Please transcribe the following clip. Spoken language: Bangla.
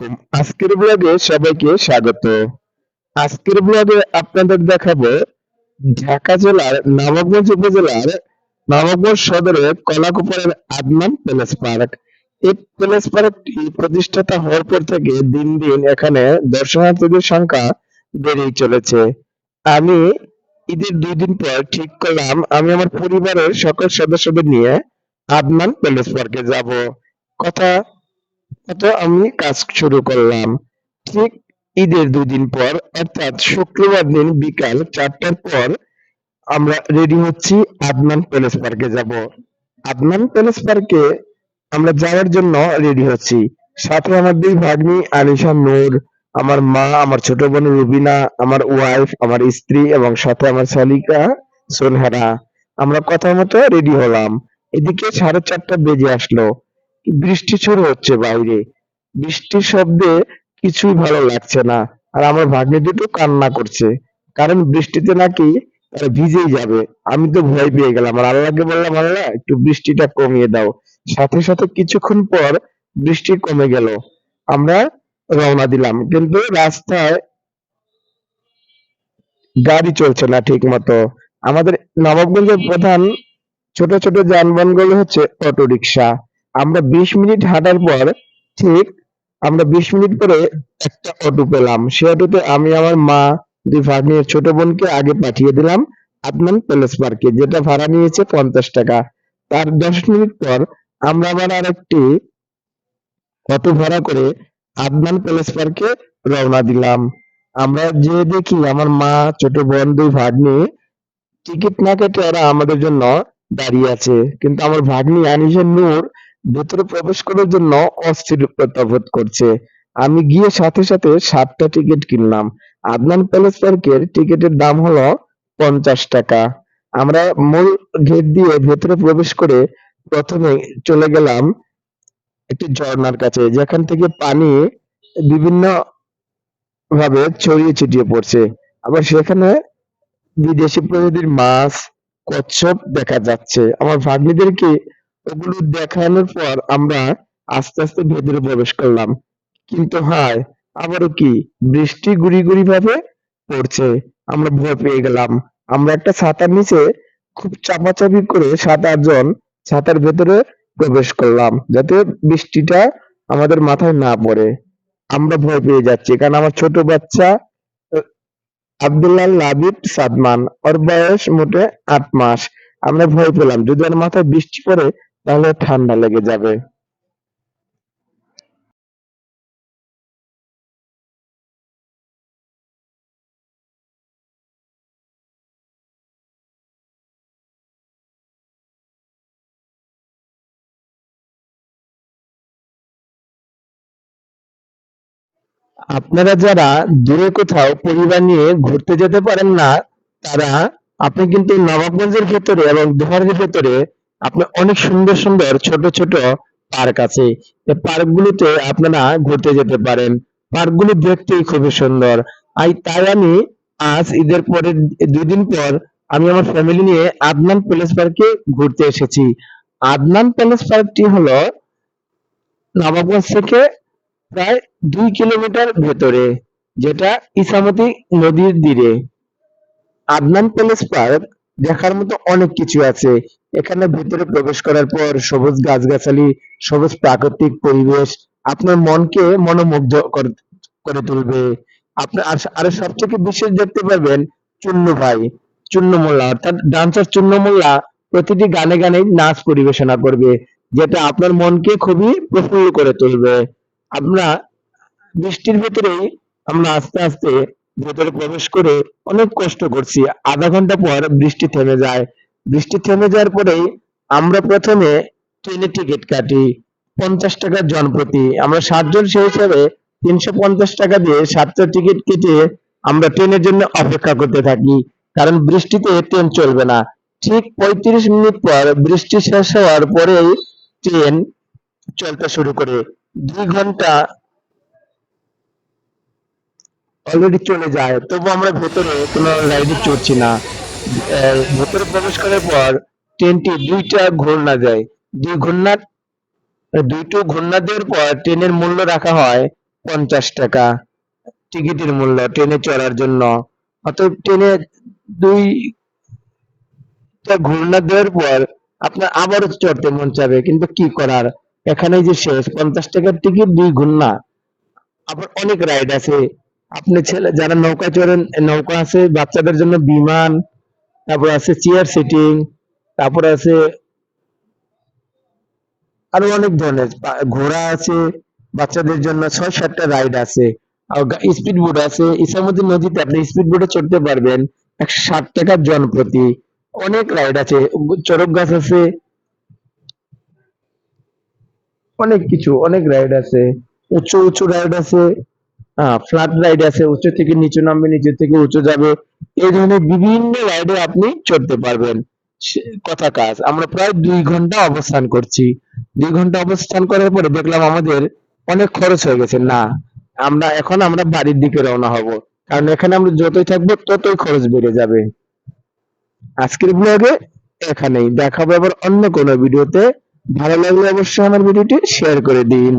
আলাইকুম আজকের ব্লগে সবাইকে স্বাগত। আজকের ব্লগে আপনাদের দেখাবো ঢাকা জেলার নবাবগঞ্জ উপজেলার নবাবগঞ্জ সদরের কলাকুপারের আদনান প্যালেস পার্ক। এই প্যালেস পার্কটি প্রতিষ্ঠাতা হওয়ার পর থেকে দিন দিন এখানে দর্শনার্থীদের সংখ্যা বেড়েই চলেছে। আমি ঈদের দুই দিন পর ঠিক করলাম, আমি আমার পরিবারের সকল সদস্যদের নিয়ে আদনান প্যালেস পার্কে যাব। কথা মতো আমি কাজ শুরু করলাম। ঠিক ঈদের দুদিন পর, অর্থাৎ শুক্রবার দিন বিকাল চারটার পর আমরা রেডি হচ্ছি আদনান প্যালেস পার্কে যাব। আদনান প্যালেস পার্কে আমরা যাওয়ার জন্য রেডি হচ্ছি। সাথে আমার দুই ভাগ্নি আলিশা নূর, আমার মা, আমার ছোট বোন রুবিনা, আমার ওয়াইফ আমার স্ত্রী এবং সাথে আমার শালিকা সোনহারা। আমরা কথা মতো রেডি হলাম। এদিকে সাড়ে চারটা বেজে আসলো। বৃষ্টি শুরু হচ্ছে বাইরে। বৃষ্টির শব্দে কিছুই ভালো লাগছে না আর আমার ভাগ্নে দুটো কান্না করছে। কারণ বৃষ্টিতে নাকি তারা ভিজেই যাবে। আমি তো ভয় পেয়ে গেলাম। আর আল্লাহকে বললাম, আল্লাহ, একটু বৃষ্টিটা কমিয়ে দাও। সাথে সাথে কিছুক্ষণ পর বৃষ্টি কমে গেল। আমরা রওনা দিলাম। কিন্তু রাস্তায় গাড়ি চলছে না ঠিক মতো আমাদের নবাবগঞ্জের প্রধান ছোট ছোট যানবাহনগুলো হচ্ছে অটো রিক্সা আমরা বিশ মিনিট হাঁটার পর ঠিক আমরা বিশ মিনিট পরে একটা অটো পেলাম। সে অটোতে আমি আমার মা দুই ভাগ্নের ছোট বোনকে আগে পাঠিয়ে দিলাম আদনান প্যালেস পার্কে, যেটা ভাড়া নিয়েছে পঞ্চাশ টাকা। তার দশ মিনিট পর আমরা আবার আরেকটি অটো ভাড়া করে আদনান প্যালেস পার্কে রওনা দিলাম। আমরা যে দেখি আমার মা, ছোট বোন দুই ভাগ্নি টিকিট না কেটে ওরা আমাদের জন্য দাঁড়িয়ে আছে। কিন্তু আমার ভাগ্নি আনিসা নূর ভেতরে প্রবেশ করার জন্য অস্থিরতা বোধ করছে। আমি গিয়ে সাথে সাথে সাতটা টিকিট কিনলাম। আদনান প্যালেস পার্কের টিকিটের দাম হলো পঞ্চাশ টাকা। আমরা মূল গেট দিয়ে ভেতরে প্রবেশ করে প্রথমে চলে গেলাম একটি ঝর্ণার কাছে, যেখান থেকে পানি বিভিন্ন ভাবে ছড়িয়ে ছিটিয়ে পড়ছে। আবার সেখানে বিদেশি প্রজাতির মাছ, কচ্ছপ দেখা যাচ্ছে। আমার ভাগ্নিদেরকে ওগুলো দেখানোর পর আমরা আস্তে আস্তে ভেতরে প্রবেশ করলাম। কিন্তু হায়, আবারও কি? বৃষ্টি গুড়ি গুড়ি ভাবে পড়ছে। আমরা ভয় পেয়ে গেলাম। আমরা একটা ছাতার নিচে খুব চাপাচাপি করে সাত আট জন ছাতার ভেতরে প্রবেশ করলাম, যাতে বৃষ্টিটা আমাদের মাথায় না পড়ে। আমরা ভয় পেয়ে যাচ্ছি, কারণ আমার ছোট বাচ্চা আব্দুল্লাহ লাবিব সাদমান, ওর বয়স মোটে আট মাস। আমরা ভয় পেলাম, যদি ওর মাথায় বৃষ্টি পড়ে তাহলে ঠান্ডা লেগে যাবে। আপনারা যারা দূরে কোথাও পরিবার নিয়ে ঘুরতে যেতে পারেন না, তারা আপনি কিন্তু নবাবগঞ্জের ভেতরে এবং দোহারের ভেতরে আপনি অনেক সুন্দর সুন্দর ছোট ছোট পার্ক আছে। এই পার্কগুলোতে আপনারা ঘুরতে যেতে পারেন। পার্কগুলো দেখতেই খুবই সুন্দর। আই, তাই আমি আজ ঈদের পরের দুই দিন পর আমি আমার ফ্যামিলি নিয়ে আদনান প্যালেস পার্কে ঘুরতে এসেছি। আদনান প্যালেস পার্কটি হলো নবাবগঞ্জ থেকে প্রায় দুই কিলোমিটার ভেতরে, যেটা ইসামতি নদীর তীরে। আদনান প্যালেস পার্ক দেখার মতো অনেক কিছু আছে। এখানে ভেতরে প্রবেশ করার পর সবুজ গাছগাছালি, সবুজ প্রাকৃতিক পরিবেশ, আপনার মনকে মনোমুগ্ধ করে তুলবে। আপনার আর সব থেকে বিশেষ দেখতে পারবেন চুন্নু ভাই চুন্নু মোল্লা অর্থাৎ ডান্সার চুন্নু মোল্লা প্রতিটি গানে গানে নাচ পরিবেশনা করবে, যেটা আপনার মনকে খুবই প্রফুল্ল করে তুলবে। আমরা বৃষ্টির ভেতরেই আমরা আস্তে আস্তে ভেতরে প্রবেশ করে অনেক কষ্ট করছি। আধা ঘণ্টা পর বৃষ্টি থেমে যায়। বৃষ্টি থেমে যাওয়ার পরেই আমরা প্রথমে ট্রেনের টিকিট কাটি, পঞ্চাশ টাকা জনপ্রতি। আমরা সাতজন সেই হিসাবে তিনশো পঞ্চাশ টাকা দিয়ে সাতটা টিকিট কেটে আমরা ট্রেনের জন্য অপেক্ষা করতে থাকি, কারণ বৃষ্টিতে ট্রেন চলবে না। ঠিক পঁয়ত্রিশ মিনিট পর বৃষ্টি শেষ হওয়ার পরেই ট্রেন চলতে শুরু করে। দুই ঘণ্টা অলরেডি চলে যায়, তবু আমরা ভেতরে কোনো রাইডে চড়ছি না। ভেতরে প্রবেশ করার পর ট্রেনটি দুইটা ঘূর্ণা দেয়। দুই ঘূর্ণা দুইটো ঘূর্ণা দেওয়ার পর ট্রেনের মূল্য রাখা হয় পঞ্চাশ টাকা টিকিটের মূল্য ট্রেনে চড়ার জন্য। অতএব ট্রেনে দুই টা ঘুরনা দেওয়ার পর আপনার আবারও চড়তে মন চাবে, কিন্তু কি করার? এখানে যে শেষ, পঞ্চাশ টাকার টিকিট, দুই ঘুরনা আবার অনেক রাইড আছে। আপনি ছেলে, যারা নৌকা চড়েন, নৌকা আছে, বাচ্চাদের জন্য বিমান তারপর আছে চেয়ার সিটিং তারপর আছে আরও অনেক ধরনের ঘোড়া আছে, বাচ্চাদের জন্য ছয় সাতটা রাইড আছে স্পিড বোট আছে ইসামতি নদীতে আপনি স্পিড বোটে চড়তে পারবেন একশো ষাট টাকা জন প্রতি অনেক রাইড আছে চরক গাছ আছে, অনেক কিছু, অনেক রাইড আছে, উঁচু উঁচু রাইড আছে। ফ্ল্যাট রাইড আছে উঁচু থেকে নিচু নামবে নিচু থেকে উঁচু যাবে। এই ধরনের বিভিন্ন রাইডে আপনি চড়তে পারবেন। কথা কাজ। আমরা প্রায় দুই ঘণ্টা অবস্থান করছি। দুই ঘণ্টা অবস্থান করার পরে দেখলাম আমাদের অনেক খরচ হয়ে গেছে। না, আমরা, এখন আমরা বাড়ির দিকে রওনা হব। কারণ এখানে আমরা যতই থাকব, ততই খরচ বেড়ে যাবে। আজকের ব্লগে এখানেই। দেখাবো আবার অন্য কোনো ভিডিওতে ভালো লাগলে অবশ্যই আমার ভিডিওটি শেয়ার করে দিন।